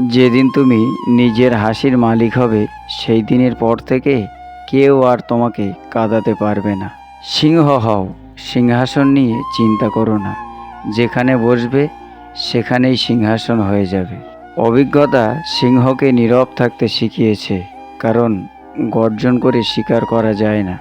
যেদিন তুমি নিজের হাসির মালিক হবে, সেই দিনের পর থেকে কেউ আর তোমাকে কাঁদাতে পারবে না। সিংহ হও, সিংহাসন নিয়ে চিন্তা করো না। যেখানে বসবে, সেখানেই সিংহাসন হয়ে যাবে। অভিজ্ঞতা সিংহকে নীরব থাকতে শিখিয়েছে, কারণ গর্জন করে স্বীকার করা যায় না।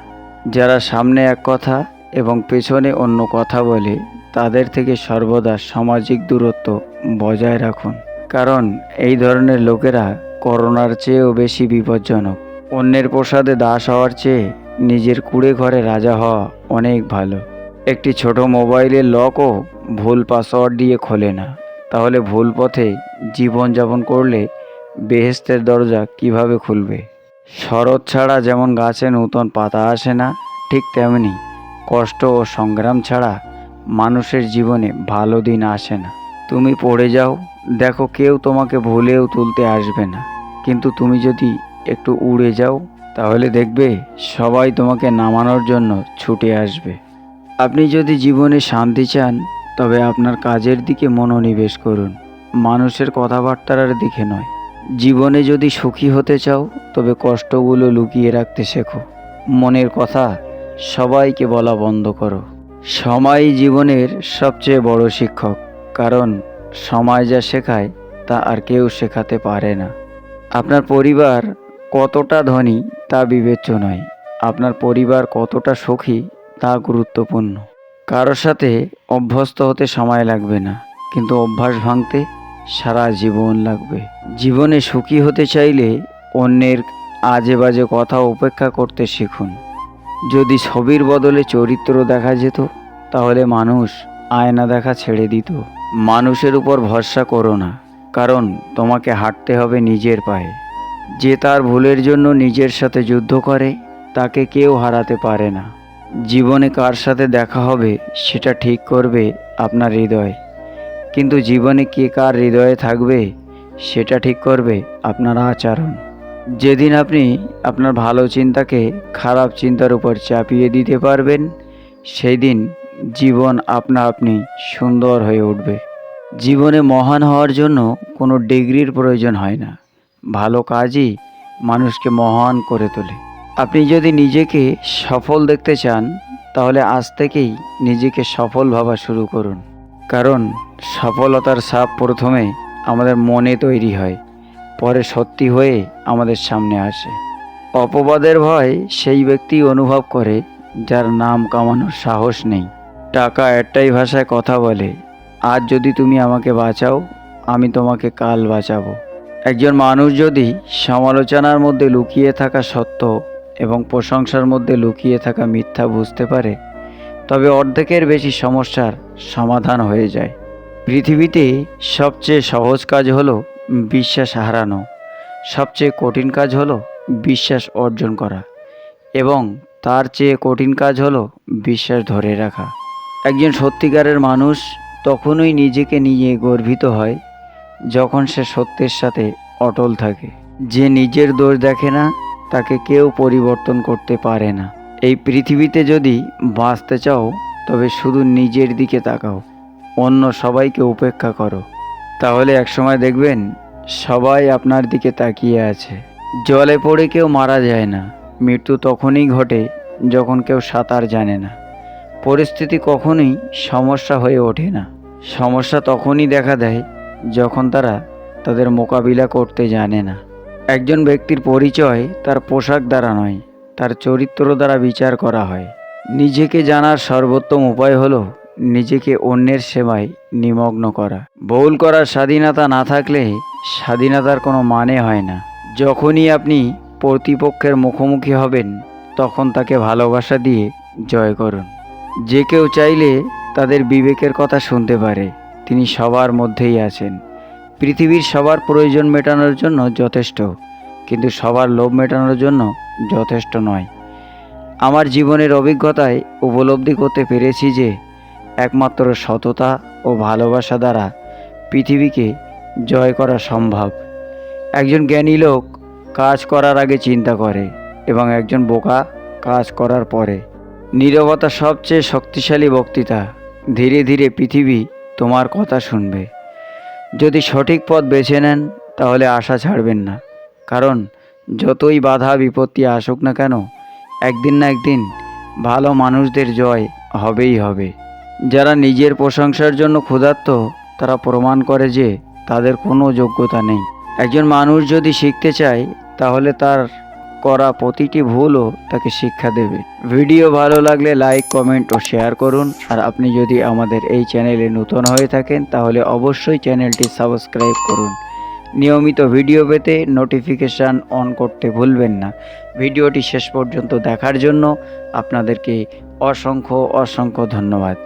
যারা সামনে এক কথা এবং পেছনে অন্য কথা বলে, তাদের থেকে সর্বদা সামাজিক দূরত্ব বজায় রাখুন। কারণ এই ধরনের লোকেরা করোনার চেয়েও বেশি বিপজ্জনক। অন্যের প্রসাদে দাস হওয়ার চেয়ে নিজের কুড়ে ঘরে রাজা হওয়া অনেক ভালো। একটি ছোট মোবাইলের লকও ভুল পাসওয়ার্ড দিয়ে খোলে না। তাহলে ভুল পথে জীবনযাপন করলে বেহেস্তের দরজা কীভাবে খুলবে? শরৎ ছাড়া যেমন গাছে নূতন পাতা আসে না, ঠিক তেমনি কষ্ট ও সংগ্রাম ছাড়া মানুষের জীবনে ভালো দিন আসে না। তুমি পড়ে যাও দেখো, কেউ তোমাকে ভুলেও তুলতে আসবে না। কিন্তু তুমি যদি একটু উড়ে যাও, তাহলে দেখবে সবাই তোমাকে নামানোর জন্য ছুটে আসবে। আপনি যদি জীবনে শান্তি চান, তবে আপনার কাজের দিকে মনোনিবেশ করুন। মানুষের কথাবার্তার দিকে নয়। জীবনে যদি সুখী হতে চাও, তবে কষ্টগুলো লুকিয়ে রাখতে শেখো। মনের কথা সবাইকে বলা বন্ধ করো। সময় জীবনের সবচেয়ে বড় শিক্ষক, কারণ সময় যা শেখায় তা আর কেউ শেখাতে পারে না। আপনার পরিবার কতটা ধনী তা বিবেচ্য নয়। আপনার পরিবার কতটা সুখী তা গুরুত্বপূর্ণ। কারোর সাথে অভ্যস্ত হতে সময় লাগবে না, কিন্তু অভ্যাস ভাঙতে সারা জীবন লাগবে। জীবনে সুখী হতে চাইলে অন্যের আজে বাজে কথা উপেক্ষা করতে শিখুন। যদি ছবির বদলে চরিত্র দেখা যেত, তাহলে মানুষ আয়না দেখা ছেড়ে দিত। মানুষের উপর ভরসা করো না, কারণ তোমাকে হাঁটতে হবে নিজের পায়ে। যে তার ভুলের জন্য নিজের সাথে যুদ্ধ করে, তাকে কেউ হারাতে পারে না। জীবনে কার সাথে দেখা হবে, সেটা ঠিক করবে আপনার হৃদয়। কিন্তু জীবনে কে কার হৃদয়ে থাকবে, সেটা ঠিক করবে আপনার আচরণ। যেদিন আপনি আপনার ভালো চিন্তাকে খারাপ চিন্তার উপর চাপিয়ে দিতে পারবেন, সেই দিন জীবন আপনা আপনি সুন্দর হয়ে উঠবে। জীবনে মহান হওয়ার জন্য কোনো ডিগ্রির প্রয়োজন হয় না। ভালো কাজই মানুষকে মহান করে তোলে। আপনি যদি নিজেকে সফল দেখতে চান, তাহলে আজ থেকেই নিজেকে সফল ভাবা শুরু করুন। কারণ সফলতার সাপ প্রথমে আমাদের মনে তৈরি হয়, পরে সত্যি হয়ে আমাদের সামনে আসে। অপবাদের ভয় সেই ব্যক্তি অনুভব করে যার নাম কামানোর সাহস নেই। টাকা একটাই ভাষায় কথা বলে, আজ যদি তুমি আমাকে বাঁচাও, আমি তোমাকে কাল বাঁচাবো। একজন মানুষ যদি সমালোচনার মধ্যে লুকিয়ে থাকা সত্য এবং প্রশংসার মধ্যে লুকিয়ে থাকা মিথ্যা বুঝতে পারে, তবে অর্ধেকের বেশি সমস্যার সমাধান হয়ে যায়। পৃথিবীতে সবচেয়ে সহজ কাজ হলো বিশ্বাস হারানো। সবচেয়ে কঠিন কাজ হলো বিশ্বাস অর্জন করা। এবং তার চেয়ে কঠিন কাজ হলো বিশ্বাস ধরে রাখা। একজন সত্যিকারের মানুষ তখনই নিজেকে নিয়ে গর্বিত হয়, যখন সে সত্যের সাথে অটল থাকে। যে নিজের দোষ দেখে না, তাকে কেউ পরিবর্তন করতে পারে না। এই পৃথিবীতে যদি বাঁচতে চাও, তবে শুধু নিজের দিকে তাকাও, অন্য সবাইকে উপেক্ষা করো। তাহলে একসময় দেখবেন, সবাই আপনার দিকে তাকিয়ে আছে। জলে পড়ে কেউ মারা যায় না, মৃত্যু তখনই ঘটে, যখন কেউ সাঁতার জানে না। পরিস্থিতি কখনোই সমস্যা হয়ে ওঠে না। সমস্যা তখনই দেখা দেয় যখন তারা তাদের মোকাবিলা করতে জানে না। একজন ব্যক্তির পরিচয় তার পোশাক দ্বারা নয়, তার চরিত্র দ্বারা বিচার করা হয়। নিজেকে জানার সর্বোত্তম উপায় হলো নিজেকে অন্যের সেবায় নিমগ্ন করা। ভুল করার স্বাধীনতা না থাকলে স্বাধীনতার কোনো মানে হয় না। যখনই আপনি প্রতিপক্ষের মুখোমুখি হবেন, তখন তাকে ভালোবাসা দিয়ে জয় করুন। যে কেউ চাইলে তাদের বিবেকের কথা শুনতে পারে, তিনি সবার মধ্যেই আছেন। পৃথিবীর সবার প্রয়োজন মেটানোর জন্য যথেষ্ট, কিন্তু সবার লোভ মেটানোর জন্য যথেষ্ট নয়। আমার জীবনের অভিজ্ঞতায় উপলব্ধি করতে পেরেছি যে, একমাত্র সততা ও ভালোবাসা দ্বারা পৃথিবীকে জয় করা সম্ভব। একজন জ্ঞানী লোক কাজ করার আগে চিন্তা করে এবং একজন বোকা কাজ করার পরে। নীরবতা সবচেয়ে শক্তিশালী বক্তৃতা। ধীরে ধীরে পৃথিবী তোমার কথা শুনবে। যদি সঠিক পথ বেছে নেন, তাহলে আশা ছাড়বেন না। কারণ, যতই বাধা বিপত্তি আসুক না কেন, একদিন না একদিন ভালো মানুষদের জয় হবেই হবে। যারা নিজের প্রশংসার জন্য ক্ষুধার্ত, তারা প্রমাণ করে যে তাদের কোনো যোগ্যতা নেই। একজন মানুষ যদি শিখতে চায়, তাহলে তার করা প্রতিটি ভুলও তাকে শিক্ষা দেবে। ভিডিও ভালো লাগলে লাইক কমেন্ট ও শেয়ার করুন। আর আপনি যদি আমাদের এই চ্যানেলে নতুন হয়ে থাকেন, তাহলে অবশ্যই চ্যানেলটি সাবস্ক্রাইব করুন। নিয়মিত ভিডিও পেতে নোটিফিকেশান অন করতে ভুলবেন না। ভিডিওটি শেষ পর্যন্ত দেখার জন্য আপনাদেরকে অসংখ্য অসংখ্য ধন্যবাদ।